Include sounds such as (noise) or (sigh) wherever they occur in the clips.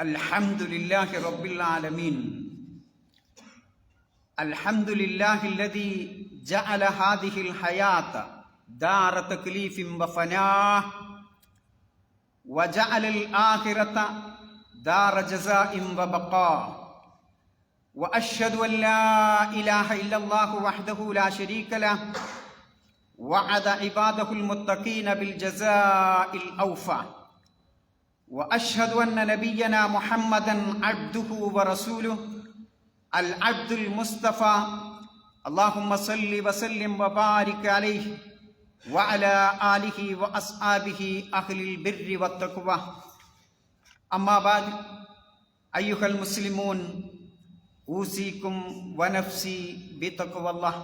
الحمد لله رب العالمين. الحمد لله الذي جعل هذه الحياة دار تكليف وفناء وجعل الآخرة دار جزاء وبقاء وأشهد أن لا إله إلا الله وحده لا شريك له وعد عباده المتقين بالجزاء الأوفى. وأشهد أن نبينا محمدا عبده ورسوله العبد المصطفى. اللهم صل وسلم وبارك عليه وعلى آله وأصحابه أهل البر والتقوى. أما بعد أيها المسلمون أوصيكم ونفسي بتقوى الله.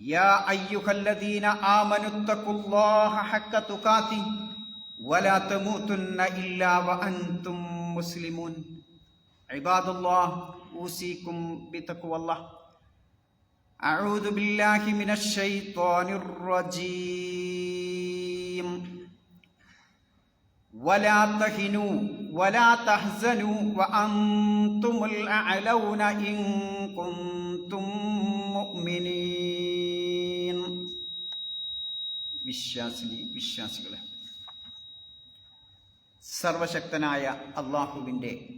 يا أيها الذين آمنوا اتقوا الله حق تقاته. ولا تموتن الا وانتم مسلمون عباد الله اوصيكم بتقوى الله اعوذ بالله من الشيطان الرجيم ولا تهنوا ولا تحزنوا وانتم الاعلون ان كنتم مؤمنين വിശ്വാസിനി വിശ്വാസികളെ സർവശക്തനായ അള്ളാഹുവിന്റെ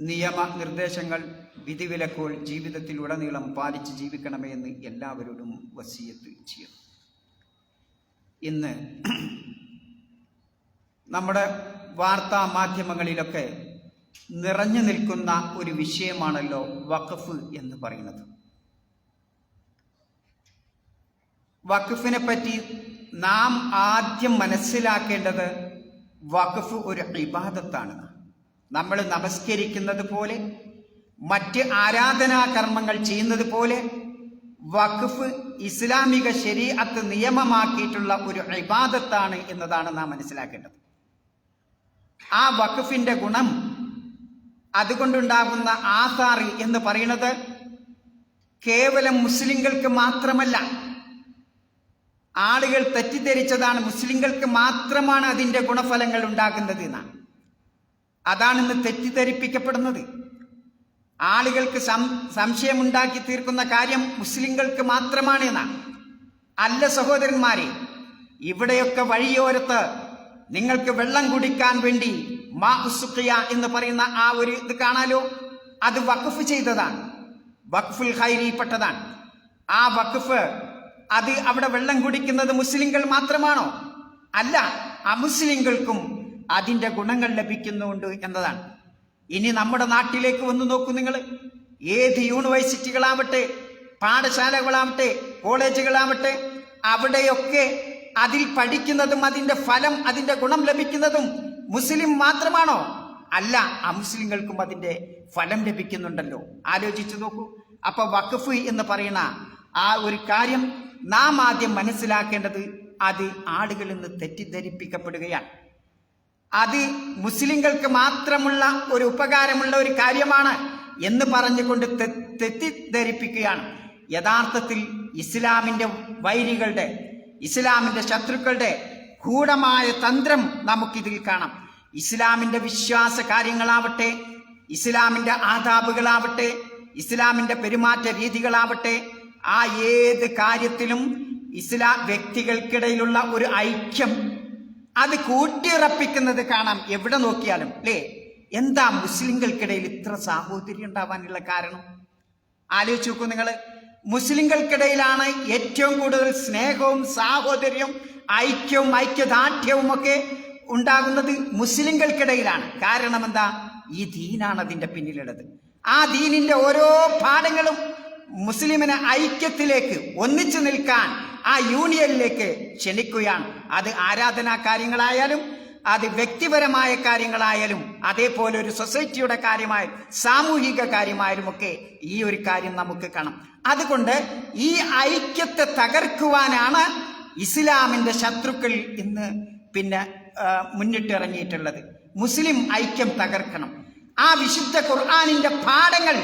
നിയമ നിർദ്ദേശങ്ങൾ വിധിവിലക്കോൾ ജീവിതത്തിൽ ഉടനീളം പാലിച്ച് ജീവിക്കണമേ എന്ന് എല്ലാവരോടും വസീയത്ത് ചെയ്യുന്നു. ഇന്ന് നമ്മുടെ വാർത്താ മാധ്യമങ്ങളിലൊക്കെ നിറഞ്ഞു നിൽക്കുന്ന ഒരു വിഷയമാണല്ലോ വഖഫ് എന്ന് പറയുന്നത്. വഖഫിനെ പറ്റി നാം ആദ്യം മനസ്സിലാക്കേണ്ടത് വഖഫ് ഒരു ഇബാദത്താണ്. നമ്മൾ നമസ്കരിക്കുന്നത് പോലെ മറ്റ് ആരാധനാ കർമ്മങ്ങൾ ചെയ്യുന്നത് പോലെ വഖഫ് ഇസ്ലാമിക ശരീഅത്ത് നിയമമാക്കിയിട്ടുള്ള ഒരു ഇബാദത്താണ് എന്നതാണ് നാം മനസ്സിലാക്കേണ്ടത്. ആ വഖഫിന്റെ ഗുണം അതുകൊണ്ടുണ്ടാകുന്ന ആസാറി എന്ന് പറയുന്നത് കേവലം മുസ്ലിങ്ങൾക്ക് മാത്രമല്ല ആളുകൾ തെറ്റിദ്ധരിച്ചതാണ്. മുസ്ലിങ്ങൾക്ക് മാത്രമാണ് അതിന്റെ ഗുണഫലങ്ങൾ ഉണ്ടാകുന്നത് എന്നാണ്. അതാണ് ഇന്ന് തെറ്റിദ്ധരിപ്പിക്കപ്പെടുന്നത്. ആളുകൾക്ക് സംശയമുണ്ടാക്കി തീർക്കുന്ന കാര്യം മുസ്ലിങ്ങൾക്ക് മാത്രമാണ് എന്നാണ്. അല്ല സഹോദരന്മാരെ ഇവിടെയൊക്കെ വഴിയോരത്ത് നിങ്ങൾക്ക് വെള്ളം കുടിക്കാൻ വേണ്ടി മാ ഉസുഖിയ എന്ന് പറയുന്ന ആ ഒരു ഇത് കാണാലോ? അത് വഖഫ് ചെയ്തതാണ്. വഖഫുൽ ഹൈരിപ്പെട്ടതാണ് ആ വഖഫ് അത് അവിടെ വെള്ളം കുടിക്കുന്നത് മുസ്ലിങ്ങൾ മാത്രമാണോ? അല്ല അമുസ്ലിങ്ങൾക്കും അതിന്റെ ഗുണങ്ങൾ ലഭിക്കുന്നുണ്ട് എന്നതാണ്. ഇനി നമ്മുടെ നാട്ടിലേക്ക് വന്ന് നോക്കൂ നിങ്ങൾ ഏത് യൂണിവേഴ്സിറ്റികളാവട്ടെ പാഠശാലകളാവട്ടെ കോളേജുകളാവട്ടെ അവിടെയൊക്കെ അതിൽ പഠിക്കുന്നതും അതിന്റെ ഫലം അതിന്റെ ഗുണം ലഭിക്കുന്നതും മുസ്ലിം മാത്രമാണോ? അല്ല അമുസ്ലിങ്ങൾക്കും അതിന്റെ ഫലം ലഭിക്കുന്നുണ്ടല്ലോ. ആലോചിച്ചു നോക്കൂ. അപ്പൊ വഖഫ് എന്ന് പറയുന്ന ആ ഒരു കാര്യം നാം ആദ്യം മനസ്സിലാക്കേണ്ടത് അത് ആളുകളിൽ നിന്ന് തെറ്റിദ്ധരിപ്പിക്കപ്പെടുകയാണ്. അത് മുസ്ലിങ്ങൾക്ക് മാത്രമുള്ള ഒരു ഉപകാരമുള്ള ഒരു കാര്യമാണ് എന്ന് പറഞ്ഞുകൊണ്ട് തെറ്റിദ്ധരിപ്പിക്കുകയാണ്. യഥാർത്ഥത്തിൽ ഇസ്ലാമിന്റെ വൈരികളുടെ ഇസ്ലാമിന്റെ ശത്രുക്കളുടെ ഗൂഢമായ തന്ത്രം നമുക്കിതിൽ കാണാം. ഇസ്ലാമിന്റെ വിശ്വാസ കാര്യങ്ങളാവട്ടെ ഇസ്ലാമിന്റെ ആദാബുകളാവട്ടെ ഇസ്ലാമിന്റെ പെരുമാറ്റ രീതികളാവട്ടെ ആ ഏത് കാര്യത്തിലും ഇസ്ലാം വ്യക്തികൾക്കിടയിലുള്ള ഒരു ഐക്യം അത് കൂട്ടിയുറപ്പിക്കുന്നത് കാണാം. എവിടെ നോക്കിയാലും അല്ലേ? എന്താ മുസ്ലിങ്ങൾക്കിടയിൽ ഇത്ര സാഹോദര്യം ഉണ്ടാവാനുള്ള കാരണം? ആലോചിച്ച് നോക്കൂ നിങ്ങൾ മുസ്ലിങ്ങൾക്കിടയിലാണ് ഏറ്റവും കൂടുതൽ സ്നേഹവും സാഹോദര്യവും ഐക്യവും ഐക്യദാർഢ്യവും ഒക്കെ ഉണ്ടാകുന്നത് മുസ്ലിങ്ങൾക്കിടയിലാണ്. കാരണം എന്താ? ഈ ദീനാണ് അതിന്റെ പിന്നിലുള്ളത്. ആ ദീനിന്റെ ഓരോ പാഠങ്ങളും മുസ്ലിമിനെ ഐക്യത്തിലേക്ക് ഒന്നിച്ചു നിൽക്കാൻ ആ യൂണിയനിലേക്ക് ക്ഷണിക്കുകയാണ്. അത് ആരാധനാ കാര്യങ്ങളായാലും അത് വ്യക്തിപരമായ കാര്യങ്ങളായാലും അതേപോലെ ഒരു സൊസൈറ്റിയുടെ കാര്യമായാലും സാമൂഹിക കാര്യമായാലും ഒക്കെ ഈ ഒരു കാര്യം നമുക്ക് കാണാം. അതുകൊണ്ട് ഈ ഐക്യത്തെ തകർക്കുവാനാണ് ഇസ്ലാമിന്റെ ശത്രുക്കൾ ഇന്ന് പിന്നെ മുന്നിട്ടിറങ്ങിയിട്ടുള്ളത്. മുസ്ലിം ഐക്യം തകർക്കണം. ആ വിശുദ്ധ ഖുർആാനിന്റെ പാഠങ്ങൾ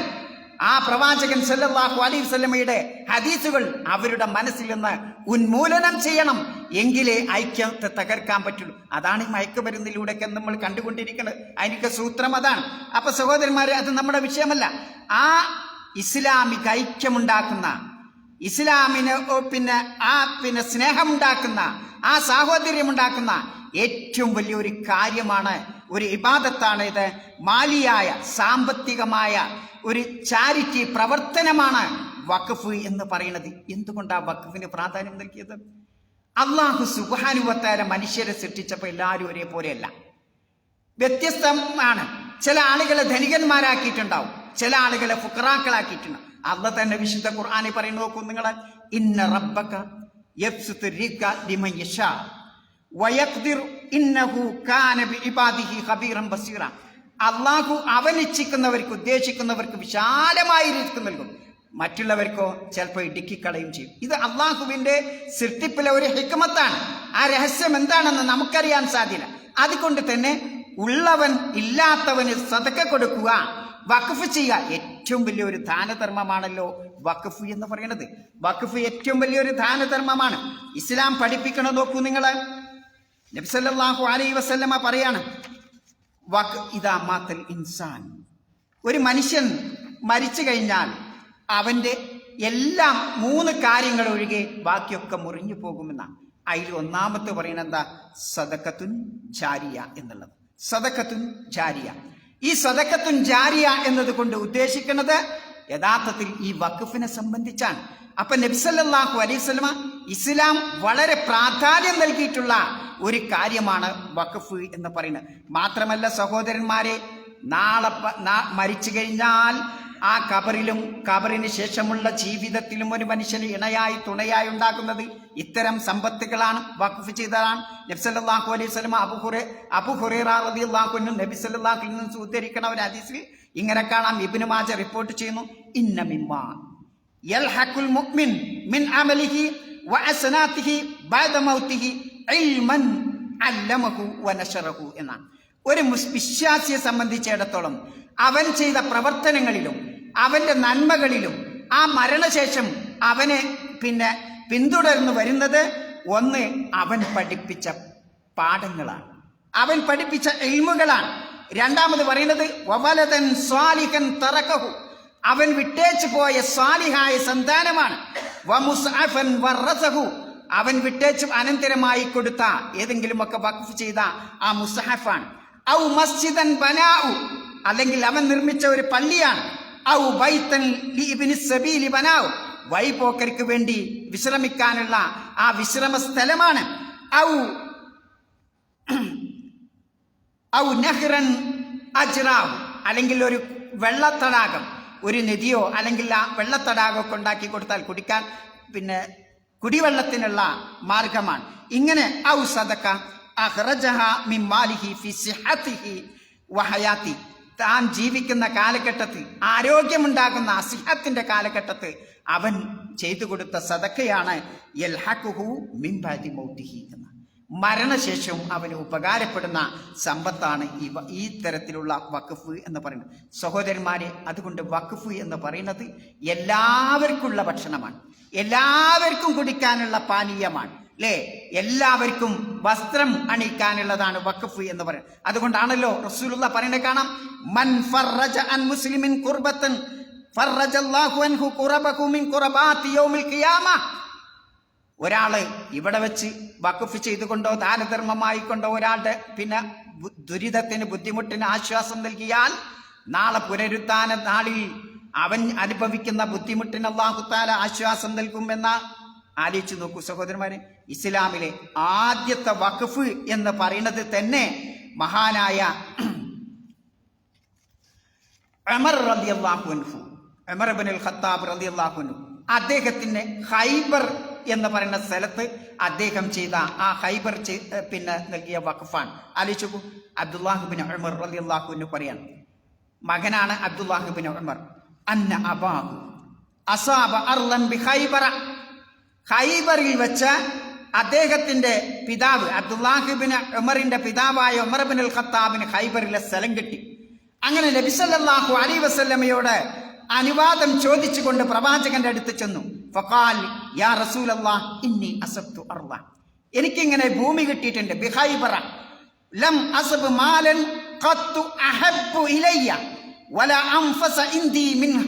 ആ പ്രവാചകൻ സല്ലല്ലാഹു അലൈഹി വസല്ലമയുടെ ഹദീസുകൾ അവരുടെ മനസ്സിൽ നിന്ന് ഉന്മൂലനം ചെയ്യണം എങ്കിലേ ഐക്യത്തെ തകർക്കാൻ പറ്റുള്ളൂ. അതാണ് ഈ മയക്കുമരുന്നിലൂടെയൊക്കെ നമ്മൾ കണ്ടുകൊണ്ടിരിക്കുന്നത്. അതിനൊക്കെ സൂത്രം അതാണ്. അപ്പൊ സഹോദരന്മാരെ അത് നമ്മുടെ വിഷയമല്ല. ആ ഇസ്ലാമിക ഐക്യമുണ്ടാക്കുന്ന ഇസ്ലാമിന് പിന്നെ ആ പിന്നെ സ്നേഹമുണ്ടാക്കുന്ന ആ സാഹോദര്യമുണ്ടാക്കുന്ന ഏറ്റവും വലിയൊരു കാര്യമാണ് ഒരു ഇബാദത്താണ് ഇത്. മാലിയായ സാമ്പത്തികമായ ഒരു ചാരിറ്റി പ്രവർത്തനമാണ് വഖഫ് എന്ന് പറയുന്നത്. എന്തുകൊണ്ടാണ് വഖഫിന് പ്രാധാന്യം നൽകിയത്? അള്ളാഹു സുബാനുവത്താര മനുഷ്യരെ സൃഷ്ടിച്ചപ്പോൾ എല്ലാവരും ഒരേപോലെയല്ല. വ്യത്യസ്തമാണ്. ചില ആളുകളെ ധനികന്മാരാക്കിയിട്ടുണ്ടാവും. ചില ആളുകളെ ഫുക്രാക്കളാക്കിയിട്ടുണ്ടാവും അള്ള തന്നെ വിശുദ്ധ ഖുർആാനെ പറയുന്നു നോക്കൂ നിങ്ങൾ. ഇന്ന റബ്ബക അള്ളാഹു അവൻ ഇച്ഛിക്കുന്നവർക്ക് ഉദ്ദേശിക്കുന്നവർക്ക് വിശാലമായി റിസ്ക് നൽകും. മറ്റുള്ളവർക്കോ ചിലപ്പോൾ ഇടുക്കിക്കളയും ചെയ്യും. ഇത് അള്ളാഹുവിന്റെ സൃഷ്ടിപ്പിലെ ഒരു ഹിക്മത്താണ്. ആ രഹസ്യം എന്താണെന്ന് നമുക്കറിയാൻ സാധ്യത അതുകൊണ്ട് തന്നെ ഉള്ളവൻ ഇല്ലാത്തവന് സതക്ക കൊടുക്കുക വഖഫ് ചെയ്യുക ഏറ്റവും വലിയൊരു ദാനധർമ്മമാണല്ലോ വഖഫ് എന്ന് പറയുന്നത്. വഖഫ് ഏറ്റവും വലിയൊരു ദാനധർമ്മമാണ്. ഇസ്ലാം പഠിപ്പിക്കണം നോക്കൂ നിങ്ങൾ നബ്സല്ലാഹു അലൈ വസല്ലമ പറയാണ് വക് ഇതാ മാത്തൽ ഇൻസാൻ. ഒരു മനുഷ്യൻ മരിച്ചു കഴിഞ്ഞാൽ അവന്റെ എല്ലാം മൂന്ന് കാര്യങ്ങൾ ഒഴികെ ബാക്കിയൊക്കെ മുറിഞ്ഞു പോകുമെന്നാണ് അതിൽ ഒന്നാമത്തെ പറയുന്നത് എന്താ? സദക്കത്തുൻ ജാരിയ എന്നുള്ളത്. സദക്കത്തുൻ ജാരിയ. ഈ സദക്കത്തുൻ ജാരിയ എന്നതുകൊണ്ട് ഉദ്ദേശിക്കുന്നത് യഥാർത്ഥത്തിൽ ഈ വഖഫിനെ സംബന്ധിച്ചാണ്. അപ്പൊ നബ്സല്ലാഹു അലൈവല്ലമ ഇസ്ലാം വളരെ പ്രാധാന്യം നൽകിയിട്ടുള്ള ഒരു കാര്യമാണ് വഖഫ് എന്ന് പറയുന്നത്. മാത്രമല്ല സഹോദരന്മാരെ നാളെ മരിച്ചു കഴിഞ്ഞാൽ ആ കബറിലും കബറിന് ശേഷമുള്ള ജീവിതത്തിലും ഒരു മനുഷ്യന് ഇണയായി തുണയായി ഉണ്ടാക്കുന്നത് ഇത്തരം സമ്പത്തുകളാണ് വഖഫ് ചെയ്തതാണ്. നബ്സല്ലാഹു അലൈഹി സ്വലം അബുഹുറെ അബുഹുറേറാഹുനും നബി സല്ലാഹുൽ നിന്നും ഉദ്ധരിക്കണ ഒരു അതിസിൽ ഇങ്ങനെ കാണാം. ഇബിന് മാജ റിപ്പോർട്ട് ചെയ്യുന്നു ഇന്ന മിമ്മ المؤمن മുഅ്മിൻ മിൻ അമലിഹി വഅസനാതിഹി ബഅദ മൗതിഹി ഇൽമൻ ونشره എന്നാണ്. ഒരു വിശ്വാസിയെ സംബന്ധിച്ചിടത്തോളം അവൻ ചെയ്ത പ്രവർത്തനങ്ങളിലും അവന്റെ നന്മകളിലും ആ മരണശേഷം അവനെ പിന്നെ പിന്തുടർന്നു വരുന്നത് ഒന്ന് അവൻ പഠിപ്പിച്ച പാഠങ്ങളാണ്. അവൻ പഠിപ്പിച്ച ഇൽമുകളാണ്. രണ്ടാമത് പറയുന്നത് വവലതൻ സ്വാലിഹൻ തറക്കഹു. അവൻ വിട്ടേച്ചു പോയ സ്വാലിഹായ സന്താനമാണ്. അവൻ വിട്ടേച്ചു അനന്തരമായി കൊടുത്ത ഏതെങ്കിലും ഒക്കെ വഖഫ് ചെയ്ത ആ മുസ്ഹഫാണ് ഔ മസ്ജിദൻ ബനാഉ. അല്ലെങ്കിൽ അവൻ നിർമ്മിച്ച ഒരു പള്ളിയാണ്. ഔ ഇബ്നി സബീലി ബനാഉ. വൈപോക്കർക്ക് വേണ്ടി വിശ്രമിക്കാനുള്ള ആ വിശ്രമ സ്ഥലമാണ് ഔ ഔ നഹ്റൻ അജ്റാവ് അല്ലെങ്കിൽ ഒരു വെള്ളത്തടാകം. ഒരു നദിയോ അല്ലെങ്കിൽ ആ വെള്ളത്തടാകമൊക്കെ ഉണ്ടാക്കി കൊടുത്താൽ കുടിക്കാൻ പിന്നെ കുടിവെള്ളത്തിനുള്ള മാർഗമാണ്. ഇങ്ങനെ ഔ സദക്ക വഹയാത്തി താൻ ജീവിക്കുന്ന കാലഘട്ടത്തിൽ ആരോഗ്യമുണ്ടാകുന്ന അസിഹത്തിന്റെ കാലഘട്ടത്തിൽ അവൻ ചെയ്തു കൊടുത്ത സദക്കയാണ് യൽഹഖുഹു മിൻ ബാദി മൗതിഹി എന്ന്. മരണശേഷവും അവന് ഉപകാരപ്പെടുന്ന സമ്പത്താണ് ഈ ഈ തരത്തിലുള്ള വഖഫ് എന്ന് പറയുന്നത്. സഹോദരന്മാരെ അതുകൊണ്ട് വഖഫ് എന്ന് പറയുന്നത് എല്ലാവർക്കുള്ള ഭക്ഷണമാണ്. എല്ലാവർക്കും കുടിക്കാനുള്ള പാനീയമാണ്. അല്ലേ എല്ലാവർക്കും വസ്ത്രം അണിയിക്കാനുള്ളതാണ് വഖഫ് എന്ന് പറയുന്നത്. അതുകൊണ്ടാണല്ലോ റസൂലുള്ള പറയുന്നത് കാണാം മൻ ഫറജ അൻ മുസ്ലിമിൻ കുർബത്തൻ അൻഹു ഖുറബഹു മിൻ ഖുറബാത്തി യൗമിൽ ഒരാൾ ഇവിടെ വെച്ച് വഖഫ് ചെയ്തുകൊണ്ടോ ദാനധർമ്മമായിക്കൊണ്ടോ ഒരാളുടെ പിന്നെ ദുരിതത്തിന് ബുദ്ധിമുട്ടിന് ആശ്വാസം നൽകിയാൽ നാളെ പുനരുത്ഥാന നാളിൽ അവൻ അനുഭവിക്കുന്ന ബുദ്ധിമുട്ടിന് അള്ളാഹുത്താല ആശ്വാസം നൽകുമെന്ന ആലോചിച്ച് നോക്കൂ സഹോദരന്മാരെ. ഇസ്ലാമിലെ ആദ്യത്തെ വഖഫ് എന്ന് പറയുന്നത് തന്നെ മഹാനായ (clears throat) അമർ അമർ ഖത്താബ് അൻഹു. അദ്ദേഹത്തിന് ഹൈബർ എന്ന് പറയുന്ന സ്ഥലത്ത് അദ്ദേഹം ചെയ്ത ആ ഹൈബർ പിന്നെ നൽകിയ വഖഫാണ്. ആലോചിച്ചു അബ്ദുല്ലാഹുബിൻ ഉമർ റളിയല്ലാഹു അൻഹു പറയാൻ. മകനാണ് അബ്ദുല്ലാഹുബിൻ ഉമർ. അന്ന അബാഹു അസാബ അർലൻ ബി ഹൈബറ ഹൈബറിൽ വെച്ച അദ്ദേഹത്തിന്റെ പിതാവ് അബ്ദുല്ലാഹിബിന് ഉമറിന്റെ പിതാവായ ഉമർ ബിൻ ഖത്താബിന് ഹൈബറിലെ സ്ഥലം കിട്ടി. അങ്ങനെ നബിസല്ലാഹു അലി വസല്ലമയോട് അനുവാദം ചോദിച്ചുകൊണ്ട് പ്രവാചകന്റെ അടുത്ത് ചെന്നു. ഇന്നി അർള. എനിക്കിങ്ങനെ ഭൂമി കിട്ടിയിട്ടുണ്ട്. ബിഹൈബറ ലം അസബ് മാലൻ ഖത്തു അഹബ്ബു ഇലയ്യ വല അൻഫസ ഇന്ദി മിൻഹ.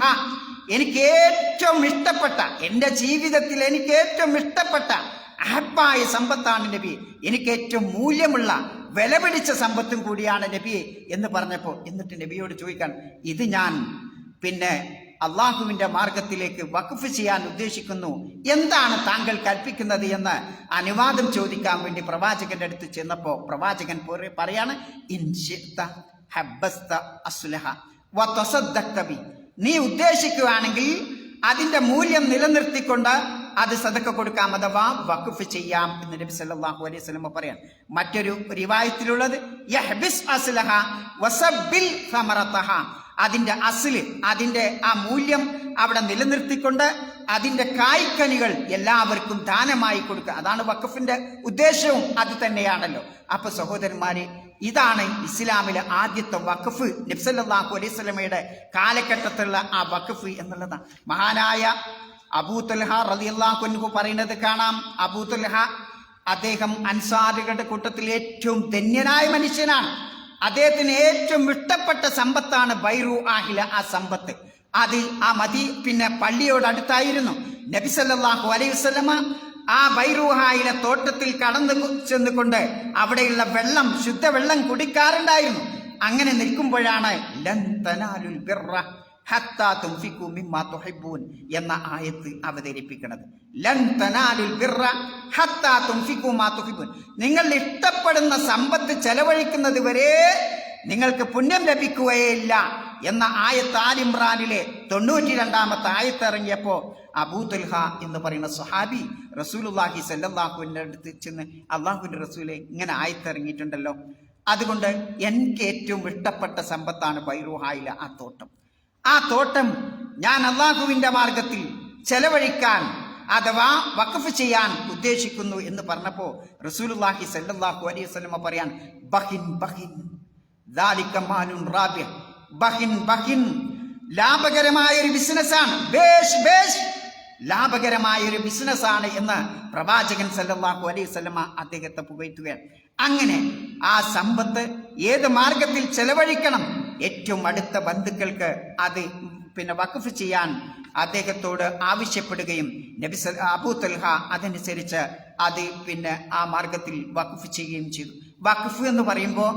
എനിക്ക് ഏറ്റവും ഇഷ്ടപ്പെട്ട എന്റെ ജീവിതത്തിൽ എനിക്ക് ഏറ്റവും ഇഷ്ടപ്പെട്ട അഹബായ സമ്പത്താണ് നബി. എനിക്ക് ഏറ്റവും മൂല്യമുള്ള വില പിടിച്ച സമ്പത്തും കൂടിയാണ് നബി എന്ന് പറഞ്ഞപ്പോൾ എന്നിട്ട് നബിയോട് ചോദിക്കാൻ ഇത് ഞാൻ പിന്നെ അള്ളാഹുവിന്റെ മാർഗത്തിലേക്ക് വഖഫ് ചെയ്യാൻ ഉദ്ദേശിക്കുന്നു. എന്താണ് താങ്കൾ കൽപ്പിക്കുന്നത് എന്ന് അനുവാദം ചോദിക്കാൻ വേണ്ടി പ്രവാചകന്റെ അടുത്ത് ചെന്നപ്പോ പ്രവാചകൻ പോരെ- പറയാണ് നീ ഉദ്ദേശിക്കുകയാണെങ്കിൽ അതിന്റെ മൂല്യം നിലനിർത്തിക്കൊണ്ട് അത് സദക്ക കൊടുക്കാം അഥവാ വഖഫ് ചെയ്യാം എന്ന് നബി സല്ലല്ലാഹു അലൈഹി വസല്ലം പറയാൻ മറ്റൊരു റിവായത്തിലുള്ളത് യഹ്ബിസ് അസ്ലഹ വസബ്ബിൽ സമറതഹ. അതിന്റെ അസിൽ അതിന്റെ ആ മൂല്യം അവിടെ നിലനിർത്തിക്കൊണ്ട് അതിന്റെ കായ്ക്കനികൾ എല്ലാവർക്കും ദാനമായി കൊടുക്കുക. അതാണ് വഖഫിന്റെ ഉദ്ദേശവും. അത് തന്നെയാണല്ലോ. അപ്പൊ സഹോദരന്മാരെ ഇതാണ് ഇസ്ലാമിലെ ആദ്യത്തെ വഖഫ്. നബ്സല്ലാഹു അലൈഹി സ്വലമയുടെ കാലഘട്ടത്തിലുള്ള ആ വഖഫ് എന്നുള്ളതാണ്. മഹാനായ അബൂ അബൂത്തുൽഹ അൻഹു പറയുന്നത് കാണാം. അബൂ അബൂത്തുൽഹ അദ്ദേഹം അൻസാറുകളുടെ കൂട്ടത്തിൽ ഏറ്റവും ധന്യനായ മനുഷ്യനാണ്. അദ്ദേഹത്തിന് ഏറ്റവും ഇഷ്ടപ്പെട്ട സമ്പത്താണ് ബൈറു ആഹില ആ സമ്പത്ത്. അത് ആ മതി പിന്നെ പള്ളിയോട് അടുത്തായിരുന്നു. നബി സല്ലല്ലാഹു അലൈഹി വസല്ലമ ആ ബൈറൂഹായിലെ തോട്ടത്തിൽ കടന്നു ചെന്നുകൊണ്ട് അവിടെയുള്ള വെള്ളം ശുദ്ധവെള്ളം കുടിക്കാറുണ്ടായിരുന്നു. അങ്ങനെ നിൽക്കുമ്പോഴാണ് ലൻ തനാലുൽ ബിർറ ഹത്താ തുംഫിക്കു എന്ന ആയത്ത് അവതരിപ്പിക്കുന്നത്. ലൻ തനാലിൽ ബിർറ ഹത്താ തുംഫിക്കു മാ നിങ്ങൾ ഇഷ്ടപ്പെടുന്ന സമ്പത്ത് ചെലവഴിക്കുന്നത് വരെ നിങ്ങൾക്ക് പുണ്യം ലഭിക്കുകയില്ല എന്ന ആയത്ത് ആലിമ്രാനിലെ തൊണ്ണൂറ്റി രണ്ടാമത്തെ ആയത്ത് ഇറങ്ങിയപ്പോ അബൂതുൽഹ എന്ന് പറയുന്ന സ്വഹാബി റസൂലുല്ലാഹി സല്ലാഹുവിന്റെ അടുത്ത് ചെന്ന് അള്ളാഹുവിന്റെ റസൂലെ ഇങ്ങനെ ആയത്ത് ഇറങ്ങിയിട്ടുണ്ടല്ലോ. അതുകൊണ്ട് എനിക്ക് ഏറ്റവും ഇഷ്ടപ്പെട്ട സമ്പത്താണ് ബൈറുഹായിലെ ആ തോട്ടം. ആ തോട്ടം ഞാൻ അള്ളാഹുവിന്റെ മാർഗത്തിൽ ചെലവഴിക്കാൻ അഥവാ വഖഫ് ചെയ്യാൻ ഉദ്ദേശിക്കുന്നു എന്ന് പറഞ്ഞപ്പോൾ റസൂലുല്ലാഹി സല്ലല്ലാഹു അലൈഹി വസല്ലമ പറയാൻ ബഹിൻ ബഹിൻ റാബിഹ് ബഹിൻ ബഹിൻ. ലാഭകരമായ ഒരു ബിസിനസ് ആണ് ബേഷ് ബേഷ്. ലാഭകരമായ ഒരു ബിസിനസ് ആണ് എന്ന് പ്രവാചകൻ സല്ലല്ലാഹു അലൈഹി വസല്ലമ അദ്ദേഹത്തെ പുകഴ്ത്തുകയാണ്. അങ്ങനെ ആ സമ്പത്ത് ഏത് മാർഗത്തിൽ ചെലവഴിക്കണം ഏറ്റവും അടുത്ത ബന്ധുക്കൾക്ക് അത് പിന്നെ വഖഫ് ചെയ്യാൻ അദ്ദേഹത്തോട് ആവശ്യപ്പെടുകയും നബി അബൂ തൽഹ അതനുസരിച്ച് അത് പിന്നെ ആ മാർഗത്തിൽ വഖഫ് ചെയ്യുകയും ചെയ്തു. വഖഫ് എന്ന് പറയുമ്പോൾ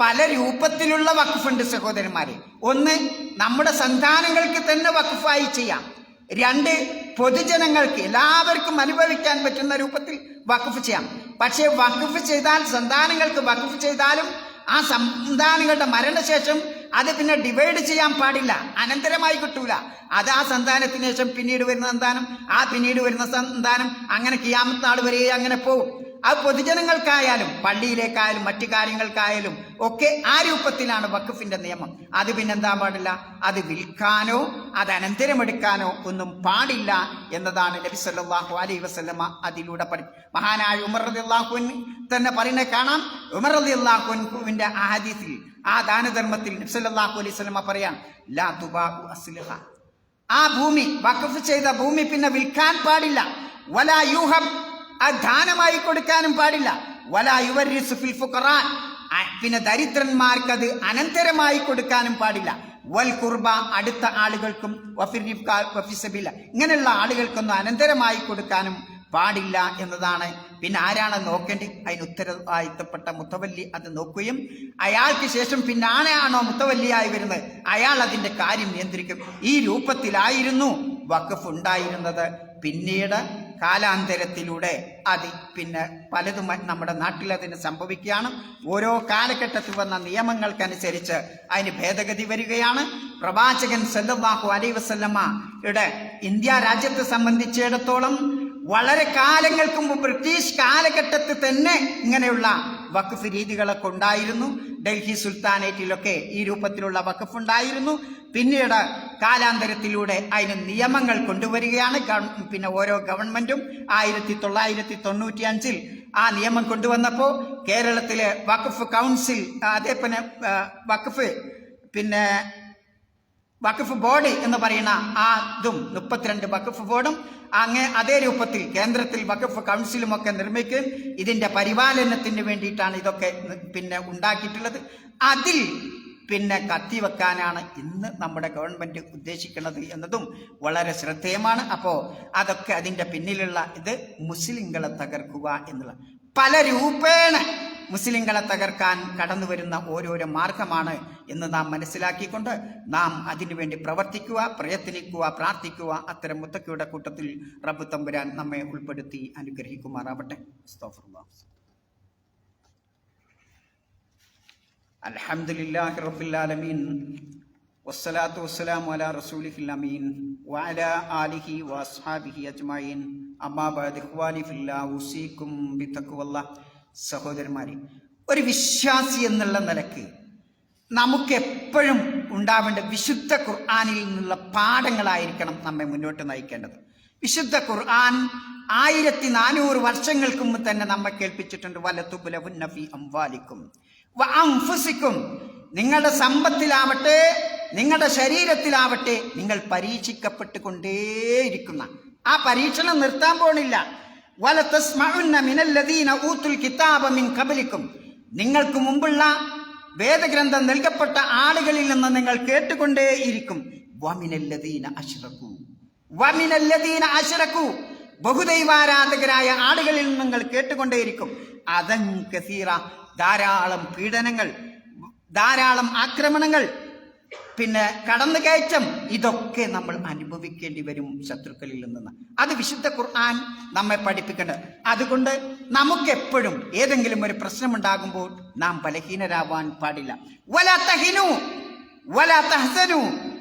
പല രൂപത്തിലുള്ള വഖഫുണ്ട് സഹോദരന്മാരെ. ഒന്ന് നമ്മുടെ സന്താനങ്ങൾക്ക് തന്നെ വഖഫായി ചെയ്യാം. രണ്ട് പൊതുജനങ്ങൾക്ക് എല്ലാവർക്കും അനുഭവിക്കാൻ പറ്റുന്ന രൂപത്തിൽ വഖഫ് ചെയ്യാം. പക്ഷേ വഖഫ് ചെയ്താൽ സന്താനങ്ങൾക്ക് വഖഫ് ചെയ്താലും ആ സന്താനങ്ങളുടെ മരണശേഷം അത് പിന്നെ ഡിവൈഡ് ചെയ്യാൻ പാടില്ല. അനന്തരമായി കിട്ടൂല. അത് ആ സന്താനത്തിന് ശേഷം പിന്നീട് വരുന്ന സന്താനം ആ പിന്നീട് വരുന്ന സന്താനം അങ്ങനെ കിയാമത്ത് വരെ അങ്ങനെ പോകും. അത് പൊതുജനങ്ങൾക്കായാലും പള്ളിയിലേക്കായാലും മറ്റു കാര്യങ്ങൾക്കായാലും ഒക്കെ ആ രൂപത്തിലാണ് വഖഫിന്റെ നിയമം. അത് പിന്നെന്താ പാടില്ല? അത് വിൽക്കാനോ അത് അനന്തരമെടുക്കാനോ ഒന്നും പാടില്ല എന്നതാണ് നബി സല്ലാഹു അലൈഹി വസല്ലമ അതിലൂടെ പറയും മഹാനായ ഉമർ അലി അള്ളാഹുൻ തന്നെ പറയുന്നത് കാണാം. ഉമർ അലി അൻഹുവിന്റെ ആ ഹദീസിൽ ആ ദാനധർമ്മത്തിൽ നബി സല്ലാഹു അലൈഹി സ്വലമ പറയാം ലാ ആ ഭൂമി വഖഫ് ചെയ്ത ഭൂമി പിന്നെ വിൽക്കാൻ പാടില്ല. വലാ യൂഹബ് അത് ദാനമായി കൊടുക്കാനും പാടില്ല. വല യുവരിസു ഫിൽ ആ, പിന്നെ ദരിദ്രന്മാർക്ക് അത് അനന്തരമായി കൊടുക്കാനും പാടില്ല. വൽ കുർബ അടുത്ത ആളുകൾക്കും വഫിസബില്ല ഇങ്ങനെയുള്ള ആളുകൾക്കൊന്നും അനന്തരമായി കൊടുക്കാനും പാടില്ല എന്നതാണ്. പിന്നെ ആരാണ് നോക്കേണ്ടി? അതിന് ഉത്തരവാദിത്തപ്പെട്ട മുത്തവല്ലി അത് നോക്കുകയും അയാൾക്ക് ശേഷം പിന്നെ ആനയാണോ മുത്തവല്ലിയായി വരുന്നത്? അയാൾ അതിന്റെ കാര്യം നിയന്ത്രിക്കും. ഈ രൂപത്തിലായിരുന്നു വഖഫ് ഉണ്ടായിരുന്നത്. പിന്നീട് കാലാന്തരത്തിലൂടെ അത് പിന്നെ പലതും നമ്മുടെ നാട്ടിൽ അതിന് സംഭവിക്കുകയാണ്. ഓരോ കാലഘട്ടത്തിൽ വന്ന നിയമങ്ങൾക്കനുസരിച്ച് അതിന് ഭേദഗതി വരികയാണ്. പ്രവാചകൻ സല്ലല്ലാഹു അലൈ വസല്ലമ്മയുടെ ഇന്ത്യ രാജ്യത്തെ സംബന്ധിച്ചിടത്തോളം വളരെ കാലങ്ങൾക്ക് മുമ്പ് ബ്രിട്ടീഷ് കാലഘട്ടത്തിൽ തന്നെ ഇങ്ങനെയുള്ള വഖഫ് രീതികളൊക്കെ ഉണ്ടായിരുന്നു. ഡൽഹി സുൽത്താനേറ്റിലൊക്കെ ഈ രൂപത്തിലുള്ള വഖഫ് ഉണ്ടായിരുന്നു. പിന്നീട് കാലാന്തരത്തിലൂടെ അതിന് നിയമങ്ങൾ കൊണ്ടുവരികയാണ്. പിന്നെ ഓരോ ഗവൺമെന്റും ആയിരത്തി തൊള്ളായിരത്തി തൊണ്ണൂറ്റി അഞ്ചിൽ ആ നിയമം കൊണ്ടുവന്നപ്പോൾ കേരളത്തിലെ വഖഫ് കൗൺസിൽ അതേപോലെ വഖഫ് പിന്നെ വഖഫ് ബോർഡ് എന്ന് പറയുന്ന ആ ഇതും മുപ്പത്തിരണ്ട് വഖഫ് ബോർഡും അങ്ങേ അതേ രൂപത്തിൽ കേന്ദ്രത്തിൽ വഖഫ് കൗൺസിലും ഒക്കെ നിർമ്മിക്കുകയും ഇതിന്റെ പരിപാലനത്തിന് വേണ്ടിയിട്ടാണ് ഇതൊക്കെ പിന്നെ ഉണ്ടാക്കിയിട്ടുള്ളത്. അതിൽ പിന്നെ കത്തി വെക്കാനാണ് ഇന്ന് നമ്മുടെ ഗവൺമെന്റ് ഉദ്ദേശിക്കുന്നത് എന്നതും വളരെ ശ്രദ്ധേയമാണ്. അപ്പോൾ അതൊക്കെ അതിന്റെ പിന്നിലുള്ള ഇത് മുസ്ലിങ്ങളെ തകർക്കുക എന്നുള്ള പല രൂപേണ മുസ്ലിങ്ങളെ തകർക്കാൻ കടന്നു വരുന്ന ഓരോരോ മാർഗമാണ് എന്ന് നാം മനസ്സിലാക്കിക്കൊണ്ട് നാം അതിനുവേണ്ടി പ്രവർത്തിക്കുക പ്രയത്നിക്കുക പ്രാർത്ഥിക്കുക. അത്തരം മുത്തക്കയുടെ കൂട്ടത്തിൽ റബ്ബ് തമ്പുരാൻ നമ്മെ ഉൾപ്പെടുത്തി അനുഗ്രഹിക്കുമാറാവട്ടെ. അൽഹംദുലില്ലാഹി റബ്ബിൽ ആലമീൻ. വസ്സലാത്തു വസ്സലാമു അലാ റസൂലിഹിൽ അമീൻ. വഅലാ ആലിഹി വഅസ്ഹാബിഹി അജ്മഈൻ അമ്മാ ബഅദ് ഇഖ്വാനി ഫില്ലാഹ് ഉസീക്കും ബിതഖ്വല്ലാഹ് സഹോദരന്മാരെ ഒരു വിശ്വാസി എന്നുള്ള നിലയ്ക്ക് നമുക്ക് എപ്പോഴും ഉണ്ടാവേണ്ട വിശുദ്ധ ഖുർആാനിൽ നിന്നുള്ള പാഠങ്ങളായിരിക്കണം നമ്മെ മുന്നോട്ട് നയിക്കേണ്ടത്. വിശുദ്ധ ഖുർആൻ ആയിരത്തി നാനൂറ് വർഷങ്ങൾക്ക് തന്നെ നമ്മെ കേൾപ്പിച്ചിട്ടുണ്ട്. വലത്തുബുലവുന്ന ഫീ അംവാലിക്കും. വ അൻഫുസിക്കും നിങ്ങളുടെ സമ്പത്തിലാവട്ടെ നിങ്ങളുടെ ശരീരത്തിലാവട്ടെ നിങ്ങൾ പരീക്ഷിക്കപ്പെട്ടുകൊണ്ടേയിരിക്കുന്ന. ആ പരീക്ഷണം നിർത്താൻ പോണില്ല. ഊത്തുൽ കിതാബ മിൻ ഖബലിക്കും. നിങ്ങൾക്ക് മുമ്പുള്ള വേദഗ്രന്ഥം നൽകപ്പെട്ട ആളുകളിൽ നിന്ന് നിങ്ങൾ കേട്ടുകൊണ്ടേയിരിക്കും. വമിനല്ലദീന അശ്രക്കു. വമിനല്ലദീന അശ്രക്കു. ബഹുദൈവാരാധകരായ ആളുകളിൽ നിന്ന് നിങ്ങൾ കേട്ടുകൊണ്ടേയിരിക്കും. അതൻ കസീറ. ധാരാളം പീഡനങ്ങൾ ധാരാളം ആക്രമണങ്ങൾ പിന്നെ കടന്നു കയറ്റം ഇതൊക്കെ നമ്മൾ അനുഭവിക്കേണ്ടി വരും ശത്രുക്കളിൽ നിന്ന്. അത് വിശുദ്ധ ഖുർആൻ നമ്മെ പഠിപ്പിക്കേണ്ടത് അതുകൊണ്ട് നമുക്ക് എപ്പോഴും ഏതെങ്കിലും ഒരു പ്രശ്നമുണ്ടാകുമ്പോൾ നാം ബലഹീനരാവാൻ പാടില്ല. വല തഹിനു വല തഹസനു.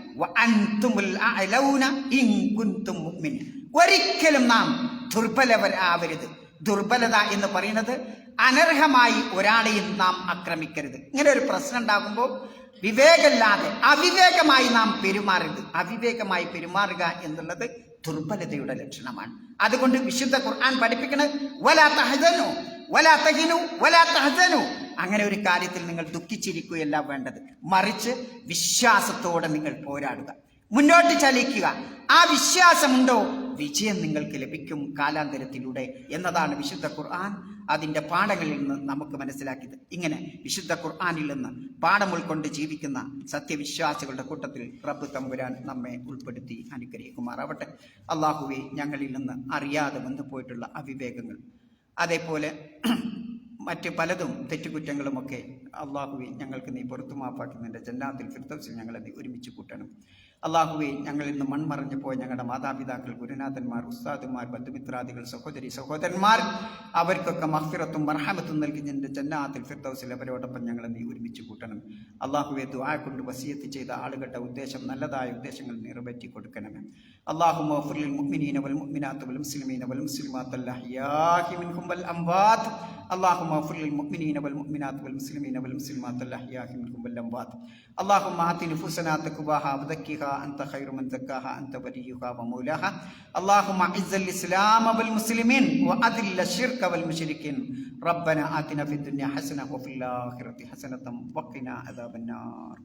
ഒരിക്കലും നാം ദുർബലവരാവരുത്. ദുർബലത എന്ന് പറയുന്നത് അനർഹമായി ഒരാളെയും നാം ആക്രമിക്കരുത്. ഇങ്ങനെ ഒരു പ്രശ്നം ഉണ്ടാകുമ്പോൾ വിവേകമില്ലാതെ അവിവേകമായി നാം പെരുമാറരുത്. അവിവേകമായി പെരുമാറുക എന്നുള്ളത് ദുർബലതയുടെ ലക്ഷണമാണ്. അതുകൊണ്ട് വിശുദ്ധ ഖുർആൻ പഠിപ്പിക്കുന്നത് വലാ തഹസനു വലാ തഹിനു വലാ തഹസനു. അങ്ങനെ ഒരു കാര്യത്തിൽ നിങ്ങൾ ദുഃഖിച്ചിരിക്കുകയല്ല വേണ്ടത്. മറിച്ച് വിശ്വാസത്തോടെ നിങ്ങൾ പോരാടുക. മുന്നോട്ട് ചലിക്കുക. ആ വിശ്വാസമുണ്ടോ? വിജയം നിങ്ങൾക്ക് ലഭിക്കും കാലാന്തരത്തിലൂടെ എന്നതാണ് വിശുദ്ധ ഖുർആൻ. അതിന്റെ പാഠങ്ങളിൽ നിന്ന് നമുക്ക് മനസ്സിലാക്കിയത്. ഇങ്ങനെ വിശുദ്ധ ഖുർആാനിൽ നിന്ന് പാഠം ഉൾക്കൊണ്ട് ജീവിക്കുന്ന സത്യവിശ്വാസികളുടെ കൂട്ടത്തിൽ റബ്ബ് തമ്പുരാൻ നമ്മെ ഉൾപ്പെടുത്തി അനുഗ്രഹിക്കുമാറാവട്ടെ. അള്ളാഹുവെ ഞങ്ങളിൽ നിന്ന് അറിയാതെ വന്നു പോയിട്ടുള്ള അവിവേകങ്ങൾ അതേപോലെ (clears throat) മറ്റ് പലതും തെറ്റുകുറ്റങ്ങളുമൊക്കെ അള്ളാഹുവെ ഞങ്ങൾക്ക് നീ പുറത്തു മാപ്പാക്കുന്നതിന്റെ ജന്നാത്തിൽ ഫിർദൗസിൽ ഞങ്ങളെ നീ ഒരുമിച്ച് കൂട്ടണം. അള്ളാഹുവെ ഞങ്ങളിൽ ഇന്ന് മൺമറഞ്ഞു പോയ ഞങ്ങളുടെ മാതാപിതാക്കൾ ഗുരുനാഥന്മാർ ഉസ്താദുമാർ ബന്ധുമിത്രാദികൾ സഹോദരി സഹോദരന്മാർ അവർക്കൊക്കെ മഹ്ഫിറത്തും മർഹമത്തും നൽകി നിന്റെ ജന്നാത്തിൽ ഫിർദൗസിൽ അവരോടൊപ്പം ഞങ്ങളെ നീ ഒരുമിച്ച് കൂട്ടണം. അള്ളാഹുവെ ദുആ കൊണ്ട് വസിയത്ത് ചെയ്ത ആളുകളുടെ ഉദ്ദേശം നല്ലതായ ഉദ്ദേശങ്ങൾ നിറവേറ്റി കൊടുക്കണമേ. اللهم اغفر للمؤمنين والمؤمنات والمسلمين والمسلمات الأحياء منهم والأموات. اللهم اغفر للمؤمنين والمؤمنات والمسلمين والمسلمات الأحياء منهم والأموات. اللهم اعط نفوسنا تقواها وذكها أنت خير من زكاها أنت وليها ومولاها. اللهم أعز الإسلام والمسلمين وأذل الشرك والمشركين. ربنا آتنا في الدنيا حسنة وفي الآخرة حسنة وقنا عذاب النار.